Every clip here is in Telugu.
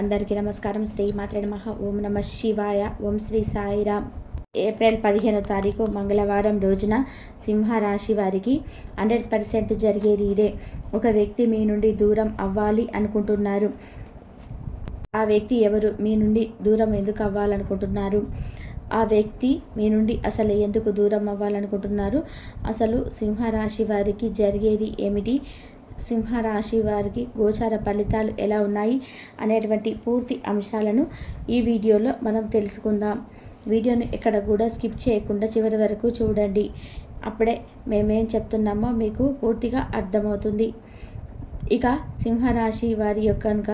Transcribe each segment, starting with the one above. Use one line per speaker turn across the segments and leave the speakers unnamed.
అందరికీ నమస్కారం. శ్రీ మాత్రే నమ. ఓం నమ శివాయ. ఓం శ్రీ సాయిరామ్ ఏప్రిల్ పదిహేనో తారీఖు మంగళవారం రోజున సింహరాశి వారికి హండ్రెడ్ పర్సెంట్ జరిగేది ఇదే. ఒక వ్యక్తి మీ నుండి దూరం అవ్వాలి అనుకుంటున్నారు. ఆ వ్యక్తి ఎవరు? మీ నుండి దూరం ఎందుకు అవ్వాలనుకుంటున్నారు? ఆ వ్యక్తి మీ నుండి అసలు ఎందుకు దూరం అవ్వాలనుకుంటున్నారు? అసలు సింహరాశి వారికి జరిగేది ఏమిటి? సింహరాశి వారికి గోచార ఫలితాలు ఎలా ఉన్నాయి అనేటువంటి పూర్తి అంశాలను ఈ వీడియోలో మనం తెలుసుకుందాం. వీడియోను ఎక్కడ కూడా స్కిప్ చేయకుండా చివరి వరకు చూడండి. అప్పుడే మేమేం చెప్తున్నామో మీకు పూర్తిగా అర్థమవుతుంది. ఇక సింహరాశి వారి యొక్క కనుక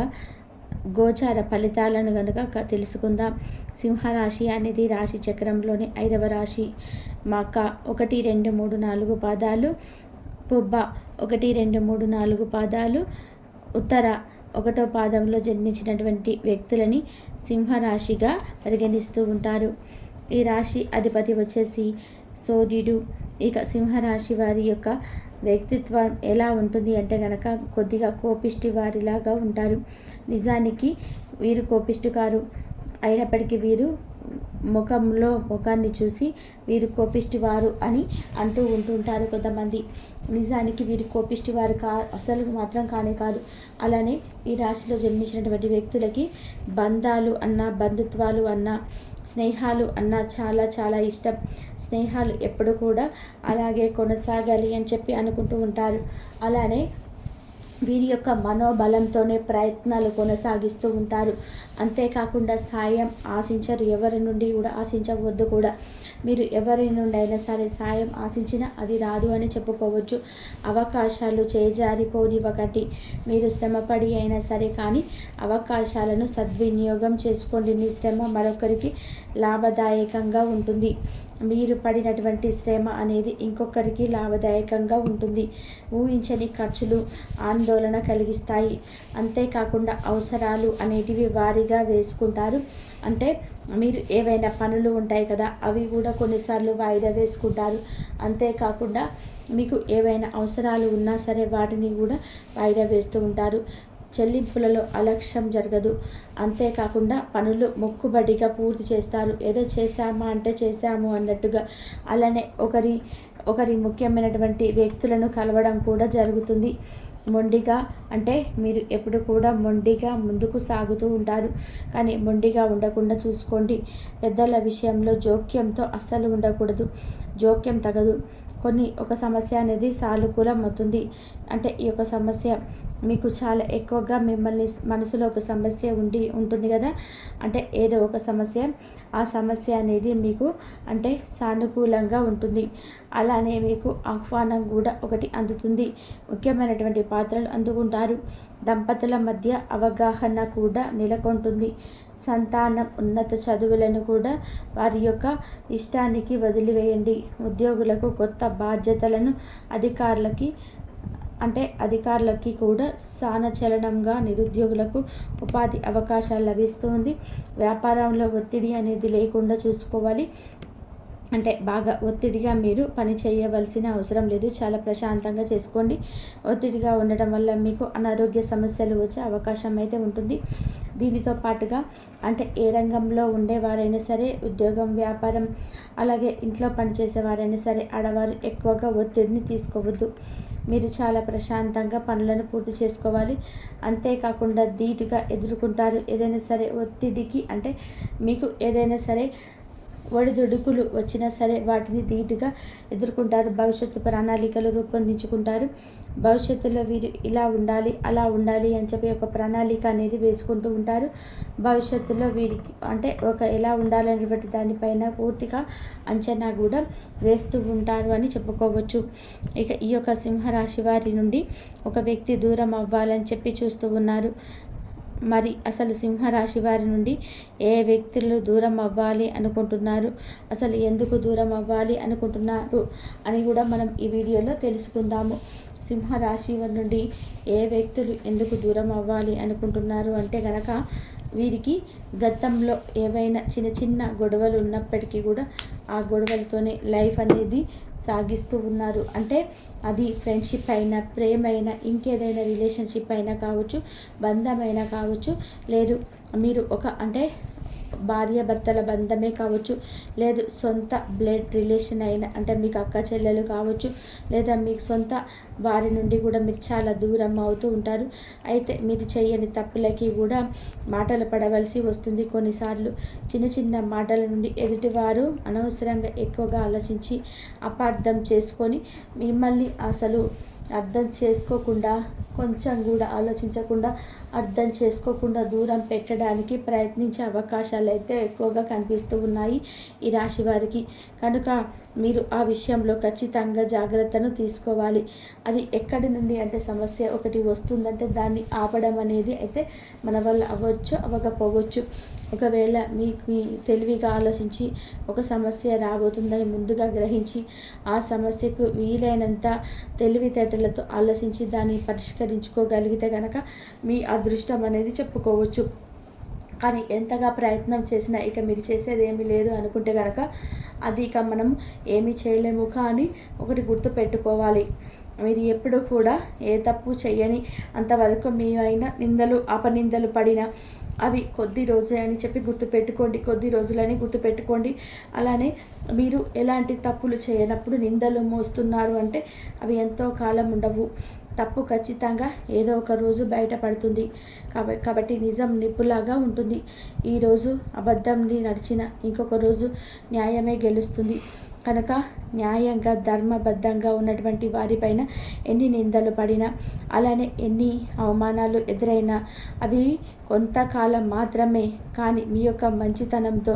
గోచార ఫలితాలను కనుక తెలుసుకుందాం. సింహరాశి అనేది రాశి చక్రంలోని ఐదవ రాశి. మక ఒకటి రెండు మూడు నాలుగు పాదాలు. పుబ్బ ఒకటి రెండు మూడు నాలుగు పాదాలు ఉత్తర. ఒకటో పాదంలో జన్మించినటువంటి వ్యక్తులని సింహరాశిగా పరిగణిస్తూ ఉంటారు. ఈ రాశి అధిపతి వచ్చేసి సూర్యుడు ఇక సింహరాశి వారి యొక్క వ్యక్తిత్వం ఎలా ఉంటుంది అంటే కనుక కొద్దిగా కోపిష్టి వారిలాగా ఉంటారు. నిజానికి వీరు కోపిష్టి కారు. అయినప్పటికీ వీరు ముఖంలో ముఖాన్ని చూసి వీరు కోపిష్టి వారు అని అంటూ ఉంటుంటారు కొంతమంది. నిజానికి వీరు కోపిష్టి వారు కా అసలు మాత్రం కానే కాదు. అలానే ఈ రాశిలో జన్మించినటువంటి వ్యక్తులకి బంధాలు అన్న బంధుత్వాలు అన్న స్నేహాలు అన్న చాలా చాలా ఇష్టం. స్నేహాలు ఎప్పుడు కూడా అలాగే కొనసాగాలి అని చెప్పి అనుకుంటూ ఉంటారు. అలానే వీరి యొక్క మనోబలంతోనే ప్రయత్నాలు కొనసాగిస్తూ ఉంటారు. అంతేకాకుండా సాయం ఆశించరు. ఎవరి నుండి కూడా ఆశించవద్దు కూడా. మీరు ఎవరి నుండి అయినా సరే సాయం ఆశించినా అది రాదు అని చెప్పుకోవచ్చు. అవకాశాలు చేజారిపోనివ్వకండి. మీరు శ్రమపడి అయినా సరే కానీ అవకాశాలను సద్వినియోగం చేసుకోండి. మీ శ్రమ మరొకరికి లాభదాయకంగా ఉంటుంది. మీరు పడినటువంటి శ్రమ అనేది ఇంకొకరికి లాభదాయకంగా ఉంటుంది. ఊహించని ఖర్చులు ఆందోళన కలిగిస్తాయి. అంతేకాకుండా అవసరాలు అనేటివి వారిగా వేసుకుంటారు. అంటే మీరు ఏవైనా పనులు ఉంటాయి కదా అవి కూడా కొన్నిసార్లు వాయిదా వేసుకుంటారు. అంతేకాకుండా మీకు ఏవైనా అవసరాలు ఉన్నా సరే వాటిని కూడా వాయిదా వేస్తూ ఉంటారు. చెల్లింపులలో అలక్ష్యం జరగదు. అంతేకాకుండా పనులు మొక్కుబడిగా పూర్తి చేస్తారు. ఏదో చేశామా అంటే చేశాము అన్నట్టుగా అలానే ఒకరి ఒకరి ముఖ్యమైనటువంటి వ్యక్తులను కలవడం కూడా జరుగుతుంది. మొండిగా అంటే మీరు ఎప్పుడు కూడా మొండిగా ముందుకు సాగుతూ ఉంటారు. కానీ మొండిగా ఉండకుండా చూసుకోండి. పెద్దల విషయంలో జోక్యంతో అస్సలు ఉండకూడదు. జోక్యం తగదు. కొన్ని ఒక సమస్య అనేది సానుకూలం అవుతుంది. అంటే ఈ యొక్క సమస్య మీకు చాలా ఎక్కువగా మిమ్మల్ని మనసులో ఒక సమస్య ఉండి ఉంటుంది కదా? అంటే ఏదో ఒక సమస్య ఆ సమస్య అనేది మీకు అంటే సానుకూలంగా ఉంటుంది. అలానే మీకు ఆహ్వానం కూడా ఒకటి అందుతుంది. ముఖ్యమైనటువంటి పాత్రలు అందుకుంటారు. దంపతుల మధ్య అవగాహన కూడా నెలకొంటుంది. సంతానం ఉన్నత చదువులను కూడా వారి యొక్క ఇష్టానికి వదిలివేయండి. ఉద్యోగులకు కొత్త బాధ్యతలను అధికారులకి అంటే అధికారులకి కూడా సానచలనంగా నిరుద్యోగులకు ఉపాధి అవకాశాలు లభిస్తుంది. వ్యాపారంలో ఒత్తిడి అనేది లేకుండా చూసుకోవాలి. అంటే బాగా ఒత్తిడిగా మీరు పని చేయవలసిన అవసరం లేదు. చాలా ప్రశాంతంగా చేసుకోండి. ఒత్తిడిగా ఉండటం వల్ల మీకు అనారోగ్య సమస్యలు వచ్చే అవకాశం అయితే ఉంటుంది. దీనితో పాటుగా అంటే ఏ రంగంలో ఉండేవారైనా సరే ఉద్యోగం వ్యాపారం అలాగే ఇంట్లో పనిచేసేవారైనా సరే ఆడవారు ఎక్కువగా ఒత్తిడిని తీసుకోవద్దు. మీరు చాలా ప్రశాంతంగా పనులను పూర్తి చేసుకోవాలి. అంతేకాకుండా ధీటుగా ఎదుర్కొంటారు. ఏదైనా సరే ఒత్తిడికి అంటే మీకు ఏదైనా సరే ఒడిదుడుకులు వచ్చినా సరే వాటిని ధీటుగా ఎదుర్కొంటారు. భవిష్యత్తు ప్రణాళికలు రూపొందించుకుంటారు. భవిష్యత్తులో వీరు ఇలా ఉండాలి అలా ఉండాలి అని చెప్పి ఒక ప్రణాళిక అనేది వేసుకుంటూ ఉంటారు. భవిష్యత్తులో వీరికి అంటే ఒక ఎలా ఉండాలనేటువంటి దానిపైన పూర్తిగా అంచనా కూడా వేస్తూ ఉంటారు అని చెప్పుకోవచ్చు. ఇక ఈ యొక్క సింహరాశి వారి నుండి ఒక వ్యక్తి దూరం అవ్వాలని చెప్పి చూస్తూ ఉన్నారు. మరి అసలు సింహరాశి వారి నుండి ఏ వ్యక్తులు దూరం అవ్వాలి అనుకుంటున్నారు? అసలు ఎందుకు దూరం అవ్వాలి అనుకుంటున్నారు? అని కూడా మనం ఈ వీడియోలో తెలుసుకుందాము. సింహరాశి వారి నుండి ఏ వ్యక్తులు ఎందుకు దూరం అవ్వాలి అనుకుంటున్నారు? అంటే కనుక వీరికి గతంలో ఏవైనా చిన్న చిన్న గొడవలు ఉన్నప్పటికీ కూడా ఆ గొడవలతోనే లైఫ్ అనేది సాగిస్తూ ఉన్నారు. అంటే అది ఫ్రెండ్షిప్ అయినా ప్రేమ అయినా ఇంకేదైనా రిలేషన్షిప్ అయినా కావచ్చు బంధమైనా కావచ్చు. లేదు మీరు ఒక అంటే భార్యాభర్తల బంధమే కావచ్చు లేదు సొంత బ్లడ్ రిలేషన్ అయిన అంటే మీకు అక్క చెల్లెలు కావచ్చు లేదా మీకు సొంత వారి నుండి కూడా మీరు చాలా దూరం అవుతూ ఉంటారు. అయితే మీరు చేయని తప్పులకి కూడా మాటలు పడవలసి వస్తుంది. కొన్నిసార్లు చిన్న చిన్న మాటల నుండి ఎదుటివారు అనవసరంగా ఎక్కువగా ఆలోచించి అపార్థం చేసుకొని మిమ్మల్ని అసలు అర్థం చేసుకోకుండా కొంచెం కూడా ఆలోచించకుండా అర్థం చేసుకోకుండా దూరం పెట్టడానికి ప్రయత్నించే అవకాశాలు అయితే ఎక్కువగా కనిపిస్తూ ఉన్నాయి ఈ రాశి వారికి. కనుక మీరు ఆ విషయంలో ఖచ్చితంగా జాగ్రత్తను తీసుకోవాలి. అది ఎక్కడి నుండి అంటే సమస్య ఒకటి వస్తుందంటే దాన్ని ఆపడం అనేది అయితే మన వల్ల అవ్వచ్చు అవ్వకపోవచ్చు. ఒకవేళ మీకు తెలివిగా ఆలోచించి ఒక సమస్య రాబోతుందని ముందుగా గ్రహించి ఆ సమస్యకు వీలైనంత తెలివితేటలతో ఆలోచించి దాన్ని పరిష్కరించుకోగలిగితే కనుక మీ అదృష్టం అనేది చెప్పుకోవచ్చు. కానీ ఎంతగా ప్రయత్నం చేసినా ఇక మీరు చేసేది ఏమీ లేదు అనుకుంటే కనుక అది ఇక మనం ఏమీ చేయలేము. కానీ ఒకటి గుర్తు పెట్టుకోవాలి. మీరు ఎప్పుడు కూడా ఏ తప్పు చేయని అంతవరకు మీ అయినా నిందలు అపనిందలు పడిన అవి కొద్ది రోజులే అని చెప్పి గుర్తుపెట్టుకోండి కొద్ది రోజులని గుర్తుపెట్టుకోండి అలానే మీరు ఎలాంటి తప్పులు చేయనప్పుడు నిందలు మోస్తున్నారు అంటే అవి ఎంతో కాలం ఉండవు. తప్పు ఖచ్చితంగా ఏదో ఒక రోజు బయటపడుతుంది. కాబట్టి నిజం నిప్పులాగా ఉంటుంది. ఈరోజు అబద్ధంని నడిచిన ఇంకొక రోజు న్యాయమే గెలుస్తుంది. కనుక న్యాయంగా ధర్మబద్ధంగా ఉన్నటువంటి వారిపైన ఎన్ని నిందలు పడినా అలానే ఎన్ని అవమానాలు ఎదురైనా అవి కొంతకాలం మాత్రమే కానీ మీ యొక్క మంచితనంతో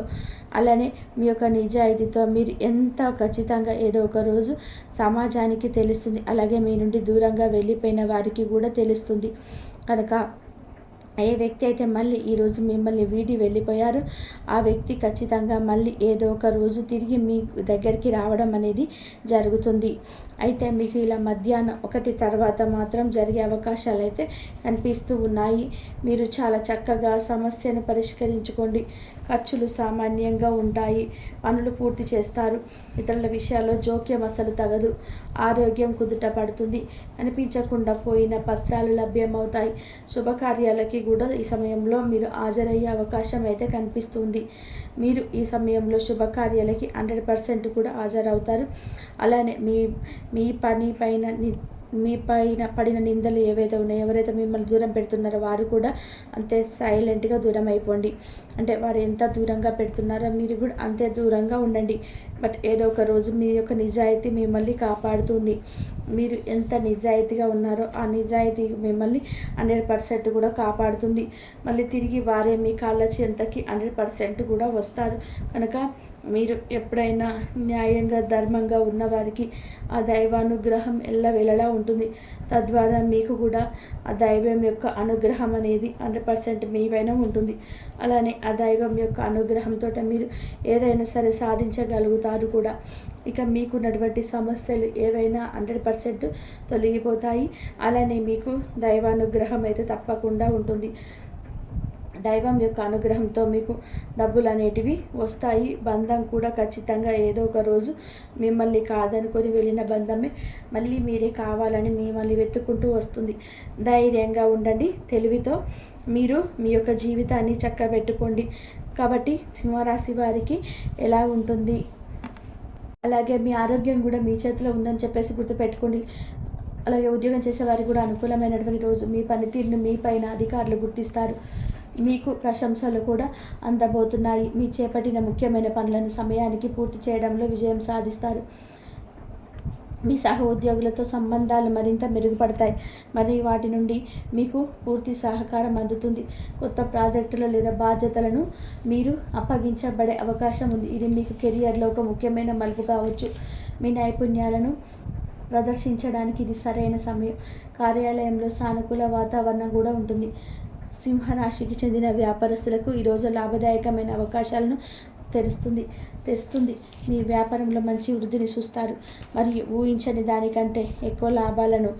అలానే మీ యొక్క నిజాయితీతో మీరు ఎంత ఖచ్చితంగా ఏదో ఒక రోజు సమాజానికి తెలుస్తుంది. అలాగే మీ నుండి దూరంగా వెళ్ళిపోయిన వారికి కూడా తెలుస్తుంది. కనుక ఏ వ్యక్తి అయితే మళ్ళీ ఈరోజు మిమ్మల్ని వీడి వెళ్ళిపోయారు ఆ వ్యక్తి ఖచ్చితంగా మళ్ళీ ఏదో ఒక రోజు తిరిగి మీ దగ్గరికి రావడం అనేది జరుగుతుంది. అయితే మీకు ఇలా మధ్యాహ్నం ఒకటి తర్వాత మాత్రం జరిగే అవకాశాలు అయితే కనిపిస్తూ ఉన్నాయి. మీరు చాలా చక్కగా సమస్యను పరిష్కరించుకోండి. ఖర్చులు సామాన్యంగా ఉంటాయి. పనులు పూర్తి చేస్తారు. ఇతరుల విషయాల్లో జోక్యం అసలు తగదు. ఆరోగ్యం కుదుట పడుతుంది. అనిపించకుండా పోయిన పత్రాలు లభ్యమవుతాయి. శుభకార్యాలకి కూడా ఈ సమయంలో మీరు హాజరయ్యే అవకాశం అయితే కనిపిస్తుంది. మీరు ఈ సమయంలో శుభకార్యాలకి హండ్రెడ్ పర్సెంట్ కూడా హాజరవుతారు. అలానే మీ మీ పని పైన మీ పైన పడిన నిందలు ఏవైతే ఉన్నాయో ఎవరైతే మిమ్మల్ని దూరం పెడుతున్నారో వారు కూడా అంతే సైలెంట్గా దూరం అయిపోండి. అంటే వారు ఎంత దూరంగా పెడుతున్నారో మీరు కూడా అంతే దూరంగా ఉండండి. బట్ ఏదో ఒక రోజు మీ యొక్క నిజాయితీ మిమ్మల్ని కాపాడుతుంది. మీరు ఎంత నిజాయితీగా ఉన్నారో ఆ నిజాయితీ మిమ్మల్ని హండ్రెడ్ పర్సెంట్ కూడా కాపాడుతుంది. మళ్ళీ తిరిగి వారే మీ కాళ్ళ చెంతకి హండ్రెడ్ పర్సెంట్ కూడా వస్తారు. కనుక మీరు ఎప్పుడైనా న్యాయంగా ధర్మంగా ఉన్నవారికి ఆ దైవానుగ్రహం ఎల్లవేళలా ఉంటుంది. తద్వారా మీకు కూడా ఆ దైవం యొక్క అనుగ్రహం అనేది హండ్రెడ్ పర్సెంట్ మీ పైన ఉంటుంది. అలానే ఆ దైవం యొక్క అనుగ్రహంతో మీరు ఏదైనా సరే సాధించగలుగుతారు కూడా. ఇక మీకున్నటువంటి సమస్యలు ఏవైనా హండ్రెడ్ పర్సెంట్ తొలగిపోతాయి. అలానే మీకు దైవానుగ్రహం అయితే తప్పకుండా ఉంటుంది. దైవం యొక్క అనుగ్రహంతో మీకు డబ్బులు అనేటివి వస్తాయి. బంధం కూడా ఖచ్చితంగా ఏదో ఒక రోజు మిమ్మల్ని కాదనుకొని వెళ్ళిన బంధమే మళ్ళీ మీరే కావాలని మిమ్మల్ని వెతుక్కుంటూ వస్తుంది. ధైర్యంగా ఉండండి. తెలివితో మీరు మీ యొక్క జీవితాన్ని చక్కబెట్టుకోండి. కాబట్టి సింహరాశి వారికి ఎలా ఉంటుంది? అలాగే మీ ఆరోగ్యం కూడా మీ చేతిలో ఉందని చెప్పేసి గుర్తుపెట్టుకోండి. అలాగే ఉద్యోగం చేసే వారికి కూడా అనుకూలమైనటువంటి రోజు. మీ పనితీరును మీ పైన అధికారులు గుర్తిస్తారు. మీకు ప్రశంసలు కూడా అందబోతున్నాయి. మీ చేపట్టిన ముఖ్యమైన పనులను సమయానికి పూర్తి చేయడంలో విజయం సాధిస్తారు. మీ సహ ఉద్యోగులతో సంబంధాలు మరింత మెరుగుపడతాయి. మరియు వాటి నుండి మీకు పూర్తి సహకారం అందుతుంది. కొత్త ప్రాజెక్టులు లేదా బాధ్యతలను మీరు అప్పగించబడే అవకాశం ఉంది. ఇది మీకు కెరియర్లో ఒక ముఖ్యమైన మలుపు కావచ్చు. మీ నైపుణ్యాలను ప్రదర్శించడానికి ఇది సరైన సమయం. కార్యాలయంలో సానుకూల వాతావరణం కూడా ఉంటుంది. సింహరాశికి చెందిన వ్యాపారస్తులకు ఈరోజు లాభదాయకమైన అవకాశాలను తెరుస్తుంది తెస్తుంది. మీ వ్యాపారంలో మంచి వృద్ధిని చూస్తారు. మరియు ఊహించని దానికంటే ఎక్కువ లాభాలను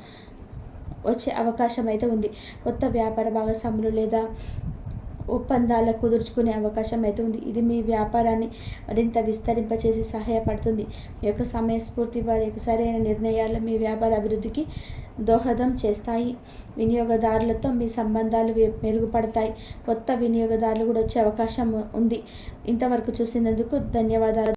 వచ్చే అవకాశం అయితే ఉంది. కొత్త వ్యాపార భాగస్వాములు లేదా ఒప్పందాల కుదుర్చుకునే అవకాశం అయితే ఉంది. ఇది మీ వ్యాపారాన్ని మరింత విస్తరింపచేసి సహాయపడుతుంది. మీ యొక్క సమయస్ఫూర్తి వారి యొక్క సరైన నిర్ణయాలు మీ వ్యాపార అభివృద్ధికి దోహదం చేస్తాయి. వినియోగదారులతో మీ సంబంధాలు మెరుగుపడతాయి. కొత్త వినియోగదారులు కూడా వచ్చే అవకాశం ఉంది. ఇంతవరకు చూసినందుకు ధన్యవాదాలు.